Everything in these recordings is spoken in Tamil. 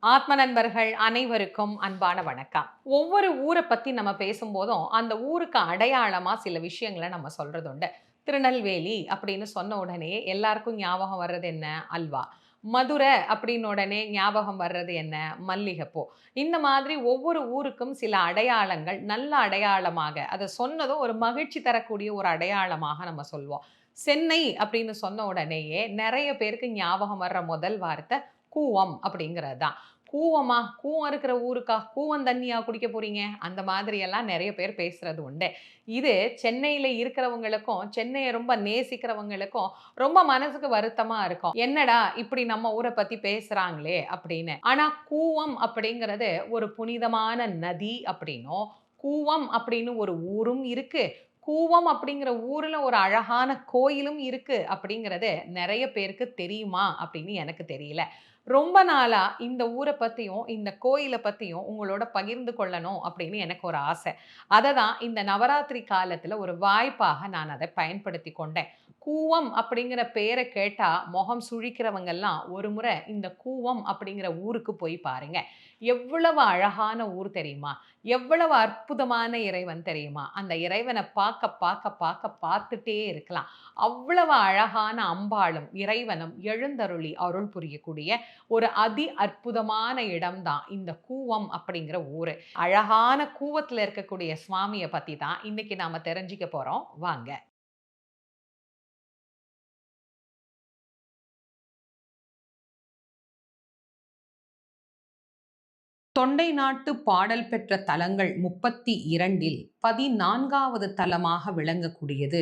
ஆத்ம நண்பர்கள் அனைவருக்கும் அன்பான வணக்கம். ஒவ்வொரு ஊரை பத்தி நம்ம பேசும்போதும் அந்த ஊருக்கு அடையாளமா சில விஷயங்களை நம்ம சொல்றது உண்டு திருநெல்வேலி அப்படின்னு சொன்ன உடனே எல்லாருக்கும் ஞாபகம் வர்றது என்ன? அல்வா. மதுரை அப்படின்னு உடனே ஞாபகம் வர்றது என்ன? மல்லிகைப்பூ. இந்த மாதிரி ஒவ்வொரு ஊருக்கும் சில அடையாளங்கள் நல்ல அடையாளமாக அதை சொன்னதும் ஒரு மகிழ்ச்சி தரக்கூடிய ஒரு அடையாளமாக நம்ம சொல்வோம். சென்னை அப்படின்னு சொன்ன உடனேயே நிறைய பேருக்கு ஞாபகம் வர்ற முதல் வார்த்தை கூவம் அப்படிங்கிறது தான் கூவமா? கூவம் இருக்கிற ஊருக்கா? கூவம் தண்ணியா குடிக்க போறீங்க? அந்த மாதிரி எல்லாம் நிறைய பேர் பேசுறது உண்டு. இது சென்னையில இருக்கிறவங்களுக்கும் சென்னையை ரொம்ப நேசிக்கிறவங்களுக்கும் ரொம்ப மனசுக்கு வருத்தமா இருக்கும். என்னடா இப்படி நம்ம ஊரை பத்தி பேசுறாங்களே அப்படின்னு. ஆனா கூவம் அப்படிங்கிறது ஒரு புனிதமான நதி அப்படின்னும் கூவம் அப்படின்னு ஒரு ஊரும் இருக்கு. கூவம் அப்படிங்கிற ஊர்ல ஒரு அழகான கோயிலும் இருக்கு அப்படிங்கிறது நிறைய பேருக்கு தெரியுமா அப்படின்னு எனக்கு தெரியல. ரொம்ப நாளாக இந்த ஊரை பற்றியும் இந்த கோயிலை பற்றியும் உங்களோட பகிர்ந்து கொள்ளணும் அப்படின்னு எனக்கு ஒரு ஆசை. அதை தான் இந்த நவராத்திரி காலத்தில் ஒரு வாய்ப்பாக நான் அதை பயன்படுத்தி கொண்டேன். கூவம் அப்படிங்கிற பேரை கேட்டால் முகம் சுழிக்கிறவங்கெல்லாம் ஒரு முறை இந்த கூவம் அப்படிங்கிற ஊருக்கு போய் பாருங்க. எவ்வளவு அழகான ஊர் தெரியுமா? எவ்வளவு அற்புதமான இறைவன் தெரியுமா? அந்த இறைவனை பார்க்க பார்க்க பார்க்க பார்த்துட்டே இருக்கலாம். அவ்வளவு அழகான அம்பாளும் இறைவனும் எழுந்தருளி அருள் புரியக்கூடிய ஒரு அதி அற்புதமான இடம்தான். இந்த கூவம் அப்படிங்கிற ஊர். அழகான கூவத்தில் இருக்கக்கூடிய சுவாமியை பற்றி தான் இன்னைக்கு நாம தெரிஞ்சுக்க போறோம். வாங்க. தொண்டை நாட்டு பாடல் பெற்ற தலங்கள் முப்பத்தி இரண்டில் பதினான்காவது தலமாக விளங்கக்கூடியது.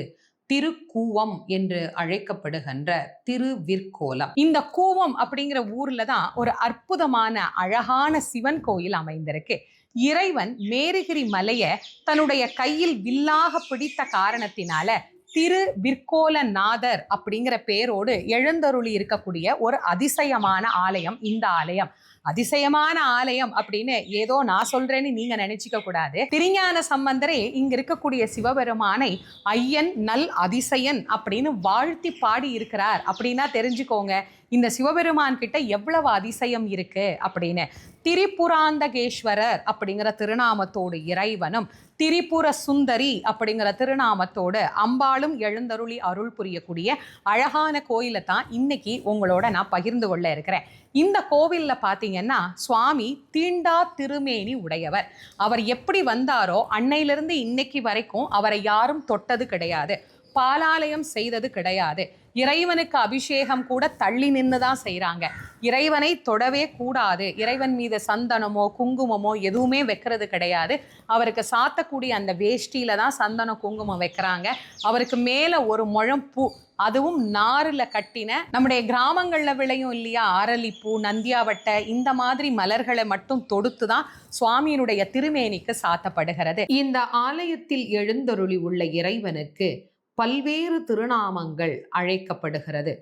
திருக்கூவம் என்று அழைக்கப்படுகின்ற திருவிற்கோலம். இந்த கூவம் அப்படிங்கிற ஊர்ல தான் ஒரு அற்புதமான அழகான சிவன் கோயில் அமைந்திருக்கு. இறைவன் மேருகிரி மலைய தன்னுடைய கையில் வில்லாக பிடித்த காரணத்தினால திரு விற்கோலநாதர் அப்படிங்கிற பேரோடு எழுந்தருளி இருக்கக்கூடிய ஒரு அதிசயமான ஆலயம் இந்த ஆலயம். அதிசயமான ஆலயம் அப்படின்னு ஏதோ நான் சொல்றேன்னு நீங்க நினைச்சுக்க கூடாது. திருஞான சம்பந்தரே இங்க இருக்கக்கூடிய சிவபெருமானை ஐயன் நல் அதிசயன் அப்படின்னு வாழ்த்தி பாடி இருக்கிறார். அப்படின்னா தெரிஞ்சுக்கோங்க இந்த சிவபெருமான் கிட்ட எவ்வளவு அதிசயம் இருக்கு அப்படின்னு. திரிபுராந்தகேஸ்வரர் அப்படிங்கிற திருநாமத்தோடு இறைவனும் திரிபுர சுந்தரி அப்படிங்கிற திருநாமத்தோடு அம்பாளும் எழுந்தருளி அருள் புரியக்கூடிய அழகான கோயிலை தான் இன்னைக்கு உங்களோட நான் பகிர்ந்து கொள்ள இருக்கிறேன். இந்த கோவிலில் பார்த்தீங்கன்னா சுவாமி தீண்டா திருமேனி உடையவர். அவர் எப்படி வந்தாரோ அன்னையிலிருந்து இன்னைக்கு வரைக்கும் அவரை யாரும் தொட்டது கிடையாது. பாலாலயம் செய்தது கிடையாது. இறைவனுக்கு அபிஷேகம் கூட தள்ளி நின்று தான் செய்கிறாங்க இறைவனை தொடவே கூடாது. இறைவன் மீது சந்தனமோ குங்குமமோ எதுவுமே வைக்கிறது கிடையாது. அவருக்கு சாத்தக்கூடிய அந்த வேஷ்டியில தான் சந்தனம் குங்குமம் வைக்கிறாங்க. அவருக்கு மேலே ஒரு முழம் பூ அதுவும் நாரில் கட்டின நம்முடைய கிராமங்களில் விளையும் இல்லையா? அரளிப்பூ நந்தியாவட்டை இந்த மாதிரி மலர்களை மட்டும் தொடுத்து தான் சுவாமியினுடைய திருமேனிக்கு சாத்தப்படுகிறது. இந்த ஆலயத்தில் எழுந்தருளி உள்ள இறைவனுக்கு பல்வேறு திருநாமங்கள் அழைக்கப்படுகிறது.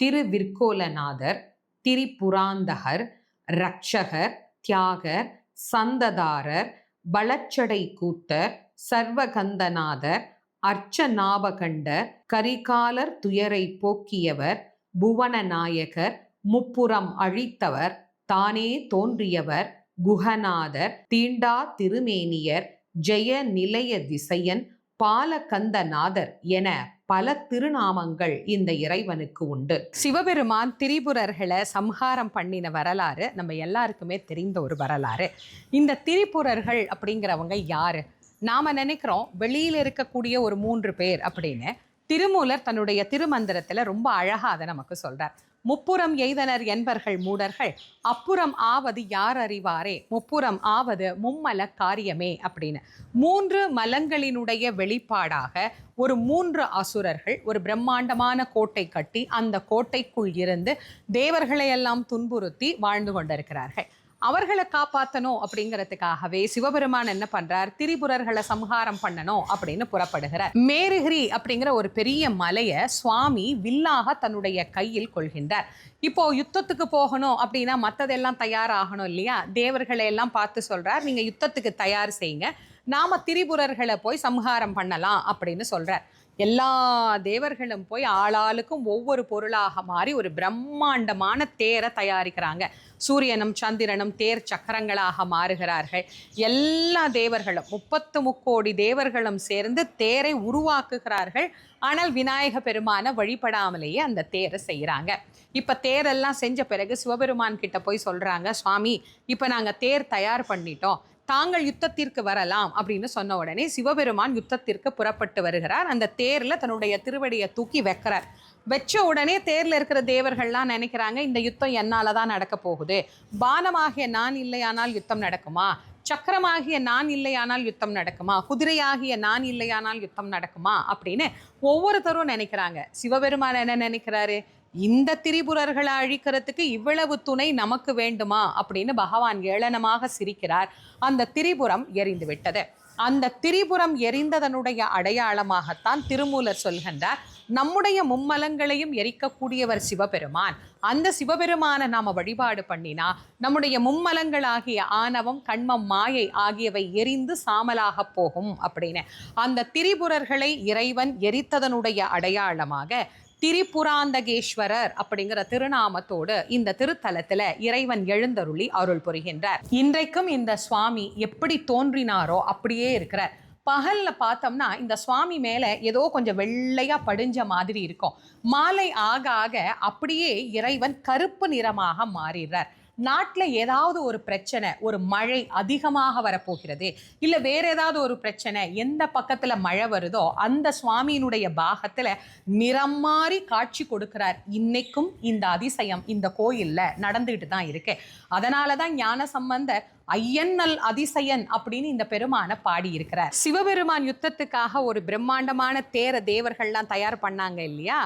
திருவிற்கோலநாதர் திரிபுராந்தகர் ரக்ஷகர் தியாகர் சந்ததாரர் பலச்சடை கூத்தர் சர்வகந்தநாதர் அர்ச்சநாபகண்டர் கரிகாலர் துயரை போக்கியவர் புவனநாயகர் முப்புறம் அழித்தவர் தானே தோன்றியவர் குகநாதர் தீண்டா திருமேனியர் ஜெய நிலைய திசையன் பாலகந்தநாதர் என பல திருநாமங்கள் இந்த இறைவனுக்கு உண்டு. சிவபெருமான் திரிபுரர்களை சம்ஹாரம் பண்ணின வரலாறு நம்ம எல்லாருக்குமே தெரிந்த ஒரு வரலாறு. இந்த திரிபுரர்கள் அப்படிங்கிறவங்க யாரு? நாம நினைக்கிறோம் வெளியில இருக்கக்கூடிய ஒரு மூன்று பேர் அப்படின்னு. திருமூலர் தன்னுடைய திருமந்திரத்துல ரொம்ப அழகா அதை நமக்கு சொல்றார். முப்புறம் எய்தனர் என்பர்கள் மூடர்கள் அப்புறம் ஆவது யார் அறிவாரே? முப்புறம் ஆவது மும்மல காரியமே அப்படின்னு. மூன்று மலங்களினுடைய வெளிப்பாடாக ஒரு மூன்று அசுரர்கள் ஒரு பிரம்மாண்டமான கோட்டை கட்டி அந்த கோட்டைக்குள் இருந்து தேவர்களையெல்லாம் துன்புறுத்தி வாழ்ந்து கொண்டிருக்கிறார்கள். அவர்களை காப்பாற்றணும் அப்படிங்கிறதுக்காகவே சிவபெருமான் என்ன பண்றார்? திரிபுரர்களை சம்ஹாரம் பண்ணணும் அப்படின்னு புறப்படுகிறார். மேருகிரி அப்படிங்கிற ஒரு பெரிய மலையை சுவாமி வில்லாக தன்னுடைய கையில் கொள்கின்றார். இப்போ யுத்தத்துக்கு போகணும் அப்படின்னா மற்றதெல்லாம் தயாராகணும் இல்லையா? தேவர்களை எல்லாம் பார்த்து சொல்றார் நீங்க யுத்தத்துக்கு தயார் செய்யுங்க. நாம திரிபுரர்களை போய் சம்ஹாரம் பண்ணலாம் அப்படின்னு சொல்றார். எல்லா தேவர்களும் போய் ஆளாளுக்கும் ஒவ்வொரு பொருளாக மாறி ஒரு பிரம்மாண்டமான தேரை தயாரிக்கிறாங்க. சூரியனும் சந்திரனும் தேர் சக்கரங்களாக மாறுகிறார்கள். எல்லா தேவர்களும் முப்பத்து முக்கோடி தேவர்களும் சேர்ந்து தேரை உருவாக்குகிறார்கள். ஆனால் விநாயக பெருமான வழிபடாமலேயே அந்த தேரை செய்கிறாங்க. இப்போ தேரெல்லாம் செஞ்ச பிறகு சிவபெருமான் கிட்ட போய் சொல்கிறாங்க சுவாமி இப்போ நாங்கள் தேர் தயார் பண்ணிட்டோம். தாங்கள் யுத்தத்திற்கு வரலாம் அப்படின்னு சொன்ன உடனே சிவபெருமான் யுத்தத்திற்கு புறப்பட்டு வருகிறார். அந்த தேரில் தன்னுடைய திருவடியை தூக்கி வைக்கிறார். வச்ச உடனே தேரில் இருக்கிற தேவர்கள்லாம் நினைக்கிறாங்க இந்த யுத்தம் என்னால் தான் நடக்க போகுது? பானமாகிய நான் இல்லையானால் யுத்தம் நடக்குமா? சக்கரமாகிய நான் இல்லையானால் யுத்தம் நடக்குமா? குதிரையாகிய நான் இல்லையானால் யுத்தம் நடக்குமா? அப்படின்னு ஒவ்வொருத்தரும் நினைக்கிறாங்க. சிவபெருமான் என்ன நினைக்கிறாரு? இந்த திரிபுரர்களை அழிக்கிறதுக்கு இவ்வளவு துணை நமக்கு வேண்டுமா? அப்படின்னு பகவான் ஏளனமாக சிரிக்கிறார். அந்த திரிபுரம் எரிந்து விட்டது. அந்த திரிபுரம் எரிந்ததனுடைய அடையாளமாகத்தான் திருமூலர் சொல்கின்றார். நம்முடைய மும்மலங்களையும் எரிக்கக்கூடியவர் சிவபெருமான். அந்த சிவபெருமானை நாம் வழிபாடு பண்ணினா நம்முடைய மும்மலங்களாகிய ஆணவம் கண்மம் மாயை ஆகியவை எரிந்து சாமலாக போகும் அப்படின்னு. அந்த திரிபுரர்களை இறைவன் எரித்ததனுடைய அடையாளமாக திரிபுராந்தகேஸ்வரர் அப்படிங்கிற திருநாமத்தோடு இந்த திருத்தலத்தில் இறைவன் எழுந்தருளி அருள் புரிகின்றார். இன்றைக்கும் இந்த சுவாமி எப்படி தோன்றினாரோ அப்படியே இருக்கிறார். பகல்ல பார்த்தோம்னா இந்த சுவாமி மேலே ஏதோ கொஞ்சம் வெள்ளையா படிஞ்ச மாதிரி இருக்கும். மாலை ஆக ஆக அப்படியே இறைவன் கருப்பு நிறமாக மாறிடுறார். நாட்டில் ஏதாவது ஒரு பிரச்சனை ஒரு மழை அதிகமாக வரப்போகிறது இல்லை வேற ஏதாவது ஒரு பிரச்சனை எந்த பக்கத்தில் மழை வருதோ அந்த சுவாமியினுடைய பாகத்தில் நிறம் மாறி காட்சி கொடுக்கிறார். இன்னைக்கும் இந்த அதிசயம் இந்த கோயிலில் நடந்துகிட்டு தான் இருக்கு. அதனால தான் ஞான சம்பந்தர் ஐயன்னல் அதிசயன் அப்படின்னு இந்த பெருமானை பாடி இருக்கிறார். சிவபெருமான் யுத்தத்துக்காக ஒரு பிரம்மாண்டமான தேர தேவர்கள்லாம் தயார் பண்ணாங்க இல்லையா?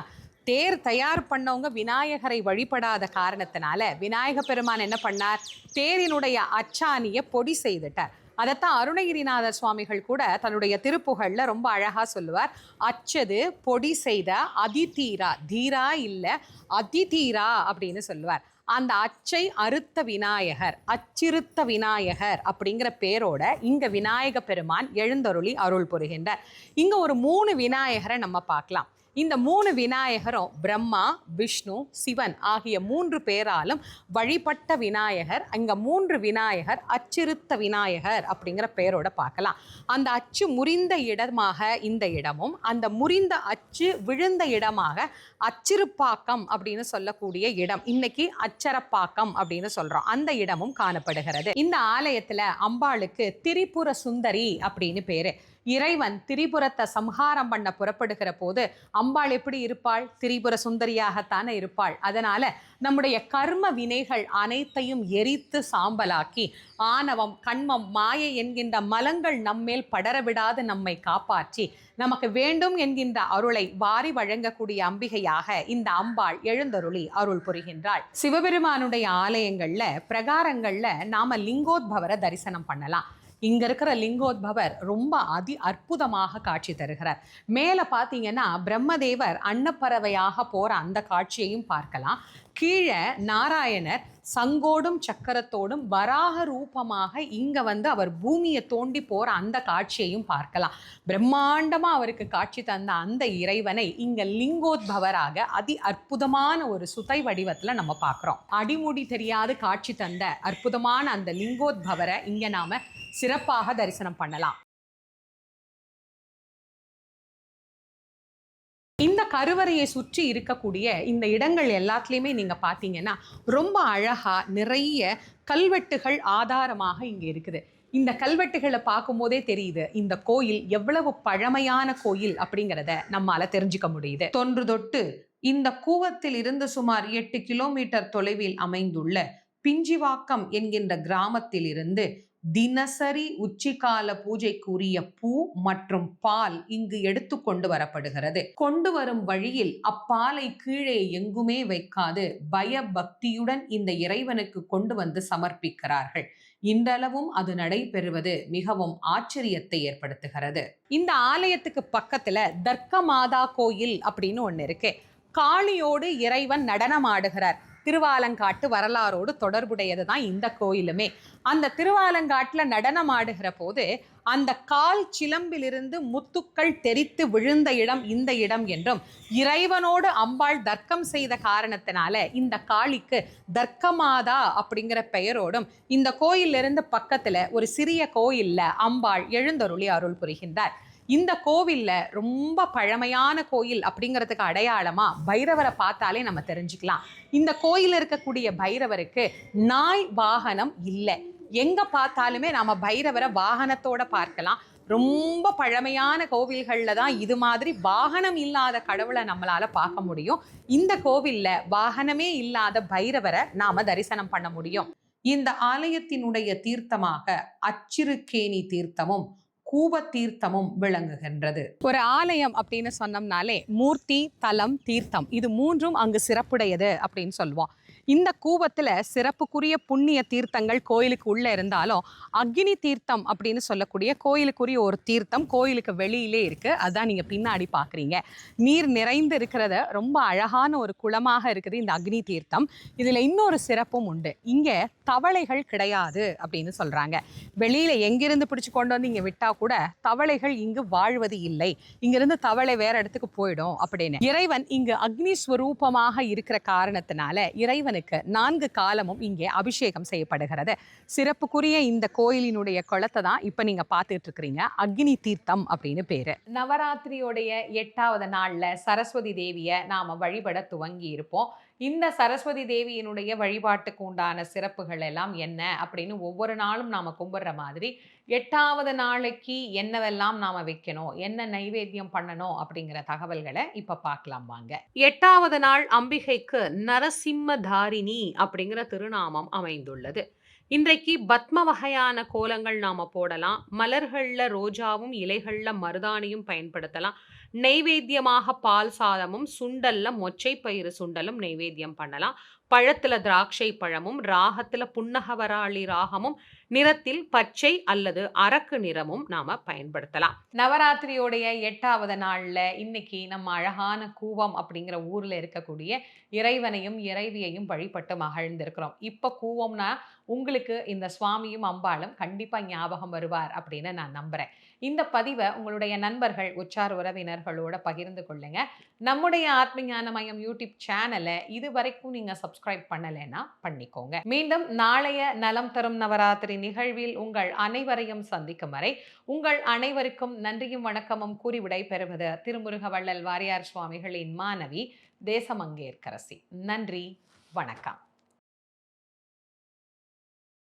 தேர் தயார் பண்ணவங்க விநாயகரை வழிபடாத காரணத்தினால விநாயக பெருமான் என்ன பண்ணார்? தேரினுடைய அச்சாணியை பொடி செய்துட்டார். அதைத்தான் அருணகிரிநாதர் சுவாமிகள் கூட தன்னுடைய திருப்புகழில் ரொம்ப அழகாக சொல்லுவார். அச்சது பொடி செய்த அதிதீரா தீரா இல்லை அதிதீரா அப்படின்னு சொல்லுவார். அந்த அச்சை அறுத்த விநாயகர் அச்சிறுத்த விநாயகர் அப்படிங்கிற பேரோட இங்க விநாயக பெருமான் எழுந்தருளி அருள் புரிகின்றார். இங்க ஒரு மூணு விநாயகரை நம்ம பார்க்கலாம். இந்த மூணு விநாயகரும் பிரம்மா விஷ்ணு சிவன் ஆகிய மூன்று பேராலும் வழிபட்ட விநாயகர் அங்க மூன்று விநாயகர் அச்சிறுத்த விநாயகர் அப்படிங்கிற பெயரோட பார்க்கலாம். அந்த அச்சு முறிந்த இடமாக இந்த இடமும் அந்த முறிந்த அச்சு விழுந்த இடமாக அச்சிறுப்பாக்கம் அப்படின்னு சொல்லக்கூடிய இடம் இன்னைக்கு அச்சரப்பாக்கம் அப்படின்னு சொல்றோம். அந்த இடமும் காணப்படுகிறது. இந்த ஆலயத்துல அம்பாளுக்கு திரிபுர சுந்தரி அப்படின்னு பேரு. இறைவன் திரிபுரத்தை சம்ஹாரம் பண்ண புறப்படுகிற போது அம்பாள் எப்படி இருப்பாள்? திரிபுர சுந்தரியாகத்தானே இருப்பாள். அதனால நம்முடைய கர்ம வினைகள் அனைத்தையும் எரித்து சாம்பலாக்கி ஆணவம் கண்மம் மாயை என்கின்ற மலங்கள் நம்மேல் படர விடாது நம்மை காப்பாற்றி நமக்கு வேண்டும் என்கின்ற அருளை வாரி வழங்கக்கூடிய அம்பிகையாக இந்த அம்பாள் எழுந்தருளி அருள் புரிகின்றாள். சிவபெருமானுடைய ஆலயங்கள்ல பிரகாரங்கள்ல நாம லிங்கோத்பவரை தரிசனம் பண்ணலாம். இங்க இருக்கிற லிங்கோத்பவர் ரொம்ப அதி அற்புதமாக காட்சி தருகிறார். மேல பாத்தீங்கன்னா பிரம்மதேவர் அன்னப்பறவையாக போற அந்த காட்சியையும் பார்க்கலாம். கீழே நாராயணர் சங்கோடும் சக்கரத்தோடும் வராக ரூபமாக இங்க வந்து அவர் பூமியை தோண்டி போற அந்த காட்சியையும் பார்க்கலாம். பிரம்மாண்டமா அவருக்கு காட்சி தந்த அந்த இறைவனை இங்க லிங்கோத்பவராக அதி அற்புதமான ஒரு சுதை வடிவத்துல நம்ம பார்க்கிறோம். அடிமுடி தெரியாது காட்சி தந்த அற்புதமான அந்த லிங்கோத்பவரை இங்க நாம சிறப்பாக தரிசனம் பண்ணலாம். இந்த கருவறையை சுற்றி இருக்கக்கூடிய இந்த இடங்கள் எல்லாத்துலேயுமே நீங்கள் பார்த்தீங்கன்னா ரொம்ப அழகா நிறைய கல்வெட்டுகள் ஆதாரமாக இங்கே இருக்குது. இந்த கல்வெட்டுகளை பார்க்கும்போதே தெரியுது இந்த கோயில் எவ்வளவு பழமையான கோயில் அப்படிங்கிறத நம்மால தெரிஞ்சுக்க முடியுது. தொன்று தொட்டு இந்த கூவத்தில் இருந்து சுமார் எட்டு கிலோமீட்டர் தொலைவில் அமைந்துள்ள பிஞ்சிவாக்கம் என்கின்ற கிராமத்தில் இருந்து தினசரி உச்சிகால பூஜைக்குரிய பூ மற்றும் பால் இங்கு எடுத்து கொண்டு வரப்படுகிறது. கொண்டு வரும் வழியில் அப்பாலை கீழே எங்குமே வைக்காது. பய பக்தியுடன் இந்த இறைவனுக்கு கொண்டு வந்து சமர்ப்பிக்கிறார்கள். இன்றளவும் அது நடைபெறுவது மிகவும் ஆச்சரியத்தை ஏற்படுத்துகிறது. இந்த ஆலயத்துக்கு பக்கத்துல தர்க்க மாதா கோயில் அப்படின்னு ஒன்று இருக்கு. காளியோடு இறைவன் நடனம் ஆடுகிறார் திருவாலங்காட்டு வரலாறோடு தொடர்புடையது தான் இந்த கோயிலுமே. அந்த திருவாலங்காட்டில் நடனமாடுகிற போது அந்த கால் சிலம்பிலிருந்து முத்துக்கள் தெரித்து விழுந்த இடம் இந்த இடம் என்றும் இறைவனோடு அம்பாள் தர்க்கம் செய்த காரணத்தினால இந்த காளிக்கு தர்க்கமாதா அப்படிங்கிற பெயரோடும் இந்த கோயிலிருந்து பக்கத்துல ஒரு சிறிய கோயில்ல அம்பாள் எழுந்தருளி அருள் புரிகின்றார். இந்த கோவில்ல ரொம்ப பழமையான கோயில் அப்படிங்கிறதுக்கு அடையாளமாக பைரவரை பார்த்தாலே நம்ம தெரிஞ்சுக்கலாம். இந்த கோயில் இருக்கக்கூடிய பைரவருக்கு நாய் வாகனம் இல்லை. எங்கே பார்த்தாலுமே நாம் பைரவரை வாகனத்தோட பார்க்கலாம். ரொம்ப பழமையான கோவில்களில் தான் இது மாதிரி வாகனம் இல்லாத கடவுளை நம்மளால் பார்க்க முடியும். இந்த கோவிலில் வாகனமே இல்லாத பைரவரை நாம் தரிசனம் பண்ண முடியும். இந்த ஆலயத்தினுடைய தீர்த்தமாக அச்சிறுக்கேணி தீர்த்தமும் கூப தீர்த்தமும் விளங்குகின்றது. ஒரு ஆலயம் அப்படின்னு சொன்னோம்னாலே மூர்த்தி தலம் தீர்த்தம் இது மூன்றும் அங்கு சிறப்புடையது அப்படின்னு சொல்லுவோம் இந்த கூபத்துல சிறப்புக்குரிய புண்ணிய தீர்த்தங்கள் கோயிலுக்கு உள்ள இருந்தாலும் அக்னி தீர்த்தம் அப்படின்னு சொல்லக்கூடிய கோயிலுக்குரிய ஒரு தீர்த்தம் கோயிலுக்கு வெளியிலே இருக்கு. அதான் நீங்க பின்னாடி பாக்குறீங்க. நீர் நிறைந்து இருக்கிறத ரொம்ப அழகான ஒரு குளமாக இருக்குது இந்த அக்னி தீர்த்தம். இதுல இன்னொரு சிறப்பும் உண்டு. இங்க தவளைகள் கிடையாது அப்படின்னு சொல்றாங்க. வெளியில எங்கிருந்து பிடிச்சு கொண்டு வந்து இங்க விட்டா கூட தவளைகள் இங்கு வாழ்வது இல்லை. இங்கிருந்து தவளை வேற இடத்துக்கு போயிடும் அப்படின்னு. இறைவன் இங்கு அக்னி ஸ்வரூபமாக இருக்கிற காரணத்தினால இறைவன் இறைவனுக்கு நான்கு காலமும் இங்கே அபிஷேகம் செய்யப்படுகிறது. சிறப்புக்குரிய இந்த கோயிலினுடைய குளத்தை தான் இப்ப நீங்க பார்த்துட்டு இருக்கிறீங்க. அக்னி தீர்த்தம் அப்படின்னு பேரு. நவராத்திரியோடைய எட்டாவது நாள்ல சரஸ்வதி தேவியை நாம வழிபட துவங்கி இருப்போம். இந்த சரஸ்வதி தேவியினுடைய வழிபாட்டுக்கு உண்டான சிறப்புகள் எல்லாம் என்ன அப்படின்னு ஒவ்வொரு நாளும் நாம கும்பிட்ற மாதிரி எட்டாவது நாளைக்கு என்னவெல்லாம் நாம் வைக்கணும் என்ன நைவேத்தியம் பண்ணணும் அப்படிங்கிற தகவல்களை இப்போ பார்க்கலாம் வாங்க. எட்டாவது நாள் அம்பிகைக்கு நரசிம்மதாரிணி அப்படிங்கிற திருநாமம் அமைந்துள்ளது. இன்றைக்கு பத்ம வகையான கோலங்கள் நாம் போடலாம். மலர்களில் ரோஜாவும் இலைகளில் மருதாணியும் பயன்படுத்தலாம். நெய்வேத்தியமாக பால் சாதமும் சுண்டல்ல மொச்சை பயிறு சுண்டலும் நெய்வேத்தியம் பண்ணலாம். பழத்தில் திராட்சை பழமும் ராகத்தில் புன்னகவராளி ராகமும் நிறத்தில் பச்சை அல்லது அரக்கு நிறமும் நாம பயன்படுத்தலாம். நவராத்திரியோடைய எட்டாவது நாளில் இன்னைக்கு நம்ம அழகான கூவம் அப்படிங்கிற ஊரில் இருக்கக்கூடிய இறைவனையும் இறைவியையும் வழிபட்டு மகிழ்ந்திருக்கிறோம். இப்போ கூவம்னா உங்களுக்கு இந்த சுவாமியும் அம்பாளும் கண்டிப்பாக ஞாபகம் வருவார் அப்படின்னு நான் நம்புகிறேன் இந்த பதிவை உங்களுடைய நண்பர்கள் உச்சார் உறவினர்களோட பகிர்ந்து கொள்ளுங்க. நம்முடைய ஆத்ம ஞானமயம் யூடியூப் சேனலை இது வரைக்கும் நீங்க சப்ஸ்கிரைப் பண்ணலைன்னா பண்ணிக்கோங்க. மீண்டும் நாளைய நலம் தரும் நவராத்திரி நிகழ்வில் உங்கள் அனைவரையும் சந்திக்கும் வரை உங்கள் அனைவருக்கும் நன்றியும் வணக்கமும் கூறி விடைபெறுவது திருமுருக வள்ளல் வாரியார் சுவாமிகளின் மாணவி தேசமங்கேற்கரசி. நன்றி. வணக்கம்.